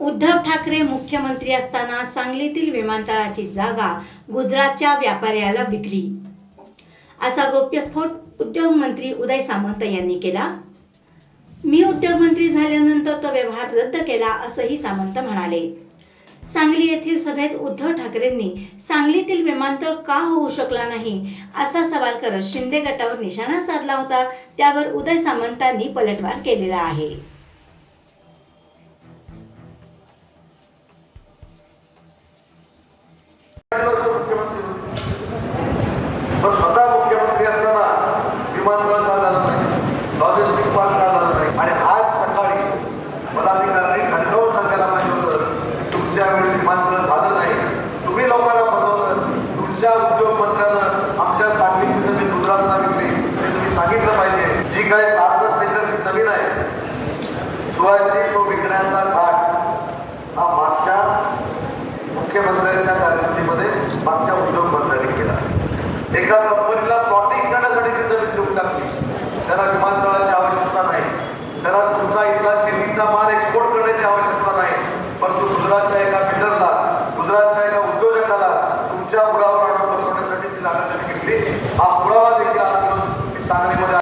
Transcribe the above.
उद्धव ठाकरे मुख्यमंत्री असताना सांगलीतील विमानतळाची जागा गुजरातच्या व्यापाऱ्याला विकली. असा गोप्यस्फोट उद्योगमंत्री उदय सामंत यांनी केला. मी उद्योगमंत्री झाल्यानंतर तो व्यवहार रद्द केला असंही सामंत म्हणाले. सांगली येथील सभेत उद्धव ठाकरेंनी सांगलीतील विमानतळ का होऊ शकला नाही असा सवाल करत शिंदे गटावर निशाणा साधला होता त्यावर उदय सामंतांनी पलटवार केलेला आहे. पण स्वतः मुख्यमंत्री असताना विमानतळ का झालं नाही? लॉजिस्टिक पार्क का झालं नाही? आणि आज सकाळी पदाधिकाऱ्यांनी खडकावून सांगायला पाहिजे होतं की तुमच्या वेळी विमानतळ झालं नाही. तुम्ही लोकांना फसवलं. तुमच्या उद्योग मंत्र्यानं आमच्या सांगलीची जमीन गुजरातला विकली. हे तुम्ही सांगितलं पाहिजे. जी काय सहासष्ट एकरची जमीन आहे सुहाची तो विकण्याचा घाट हा मागच्या मुख्यमंत्र्यांच्या कारकिर्दीमध्ये मागच्या उद्योग मंत्र्यांनी केला एका कंपनीला प्लॉटिंग करण्यासाठी ती जमीन देऊन टाकली त्याला विमानतळाची आवश्यकता नाही. त्याला तुमचा इथला शेतीचा माल एक्सपोर्ट करण्याची आवश्यकता नाही. परंतु गुजरातच्या एका बिल्डरला गुजरातच्या एका उद्योजकाला तुमच्या पुरावर बसवण्यासाठी ती जागा त्यांनी घेतली. हा पुरावा देखील आज मी सांगलीमध्ये